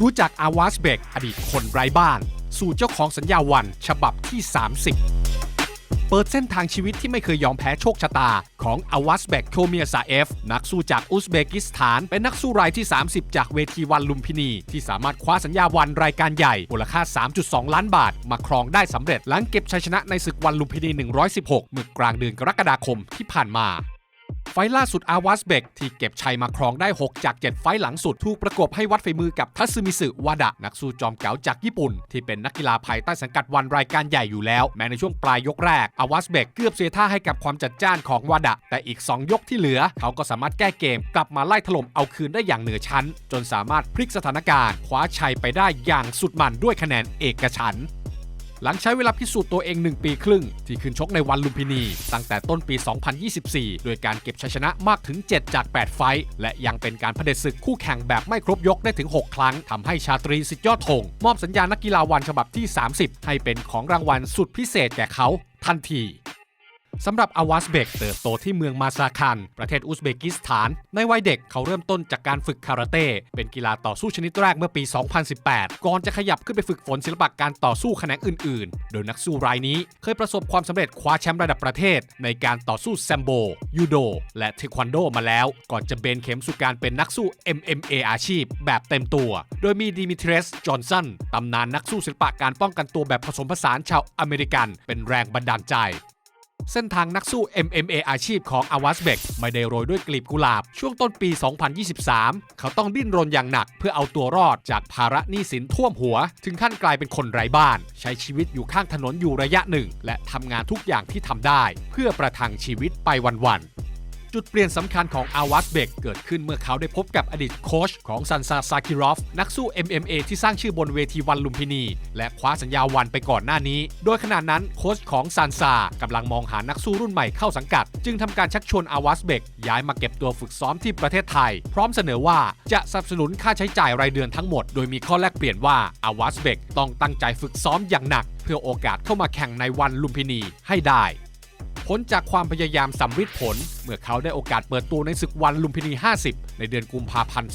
รู้จักอาวาสเบกอดีตคนไร้บ้าน สู่เจ้าของสัญญาวันฉบับที่ 30 เปิดเส้นทางชีวิตที่ไม่เคยยอมแพ้โชคชะตา ของอาวาสเบกโคเมียซาเอฟ นักสู้จากอุซเบกิสถาน เป็นนักสู้รายที่ 30 จากเวทีวันลุมพินี ที่สามารถคว้าสัญญาวันรายการใหญ่มูลค่า 3.2 ล้านบาท มาครองได้สำเร็จหลังเก็บชัยชนะในศึกวันลุมพินี 116 เมื่อกลางเดือนกรกฎาคมที่ผ่านมา ไฟล่าสุดอาวาสเบกที่เก็บชัยมาครองได้ 6 จาก 7 ไฟล์หลังสุด ถูกประกบให้วัดฝีมือกับทัซึมิสึวาดะ นักสู้จอมเก๋าจากญี่ปุ่น ที่เป็นนักกีฬาภายใต้สังกัดวันรายการใหญ่อยู่แล้ว แม้ในช่วงปลายยกแรกอาวาสเบกเกือบเสียท่าให้กับความจัดจ้านของวาดะ แต่อีก 2 ยกที่เหลือ เขาก็สามารถแก้เกมกลับมาไล่ถล่มเอาคืนได้อย่างเหนือชั้น จนสามารถพลิกสถานการณ์คว้าชัยไปได้อย่างสุดมันด้วยคะแนนเอกฉันท์ หลังใช้เวลาพิสูจน์ตัวเอง 1 ปีครึ่ง ที่ขึ้นชกในวันลุมพินี ตั้งแต่ต้นปี 2024 โดยการเก็บชัยชนะมากถึง 7 จาก 8 ไฟต์และยังเป็นการเผด็จศึกคู่แข่งแบบไม่ครบยกได้ถึง 6 ครั้งทำให้ชาตรีสิทธิยอดธงมอบสัญญานักกีฬาวันฉบับที่ 30 ให้เป็นของรางวัลสุดพิเศษแก่เขาทันที สำหรับอาวาสเบกเติบโตที่เมืองมาซาคัน ประเทศอุซเบกิสถาน ในวัยเด็กเขาเริ่มต้นจากการฝึกคาราเต้ เป็นกีฬาต่อสู้ชนิดแรกเมื่อปี 2018 ก่อนจะขยับขึ้นไปฝึกฝนศิลปะการต่อสู้แขนงอื่นๆ โดยนักสู้รายนี้เคยประสบความสำเร็จคว้าแชมป์ระดับประเทศ ในการต่อสู้แซมโบ ยูโด และเทควันโดมาแล้ว ก่อนจะเบนเข็มสู่การเป็นนักสู้ MMA อาชีพ แบบเต็มตัว โดยมีดิมิทรสจอห์นสันตำนานนักสู้ศิลปะการป้องกันตัวแบบผสมผสานชาวอเมริกัน เป็นแรงบันดาลใจ เส้นทางนักสู้ MMA อาชีพของอาวัสเบกไม่ได้โรยด้วยกลีบกุหลาบ ช่วงต้นปี 2023 เขาต้องดิ้นรนอย่างหนัก เพื่อเอาตัวรอดจากภาระหนี้สินท่วมหัว ถึงขั้นกลายเป็นคนไร้บ้าน ใช้ชีวิตอยู่ข้างถนนอยู่ระยะหนึ่ง และทำงานทุกอย่างที่ทำได้ เพื่อประทังชีวิตไปวันๆ จุดเปลี่ยนสำคัญของอาวาสเบกเกิดขึ้นเมื่อเขาได้พบกับอดีตโค้ชของซันซาซากิรอฟ นักสู้ MMA ที่สร้างชื่อบนเวทีวันลุมพินี และคว้าสัญญาวันไปก่อนหน้านี้ โดยขณะนั้นโค้ชของซันซากำลังมองหานักสู้รุ่นใหม่เข้าสังกัด จึงทำการชักชวนอาวาสเบกย้ายมาเก็บตัวฝึกซ้อมที่ประเทศไทย พร้อมเสนอว่าจะสนับสนุนค่าใช้จ่ายรายเดือนทั้งหมด โดยมีข้อแลกเปลี่ยนว่าอาวาสเบกต้องตั้งใจฝึกซ้อมอย่างหนัก เพื่อโอกาสเข้ามาแข่งในวันลุมพินีให้ได้ ผลจากความพยายามสำฤทธิ์ผลเมื่อเขาได้โอกาสเปิดตัวในศึกวันลุมพินี 50 ในเดือนกุมภาพันธ์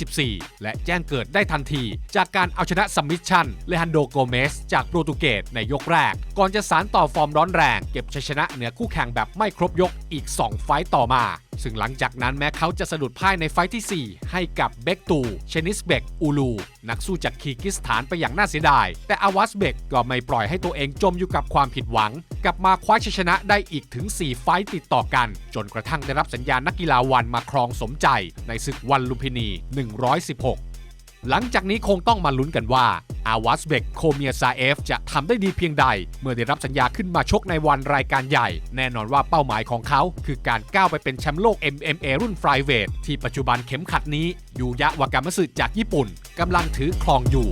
2024 และแจ้งเกิดได้ทันที จากการเอาชนะซัมมิชชั่นเลฮันโดโกเมสจากโปรตุเกสในยกแรก ก่อนจะสารต่อฟอร์มร้อนแรง เก็บชัยชนะเหนือคู่แข่งแบบไม่ครบยกอีก 2 ไฟต์ต่อมา ซึ่งหลังจากนั้นแม้เขาจะสะดุดพ่ายในไฟต์ที่ 4 ให้กับเบกตูเชนิสเบกอูลู นักสู้จากคีร์กิสถานไปอย่างน่าเสียดาย แต่อาวาสเบกก็ไม่ปล่อยให้ตัวเองจมอยู่กับความผิดหวัง กลับมาคว้าชัยชนะได้อีกถึง 4 ไฟต์ติดต่อกัน จนกระทั่งได้รับสัญญาณนักกีฬาวันมาครองสมใจในศึกวันลุมพินี 116 หลังจากนี้คงต้องมาลุ้นกันว่า อาวาสเบกโคเมียซาเอฟจะทำได้ดีเพียงใด เมื่อได้รับสัญญาขึ้นมาชกในวันรายการใหญ่ แน่นอนว่าเป้าหมายของเขา คือการก้าวไปเป็นแชมป์โลก MMA รุ่นไฟเวทที่ปัจจุบันเข็มขัดนี้ยูยะวากามสึจากญี่ปุ่นกำลังถือครองอยู่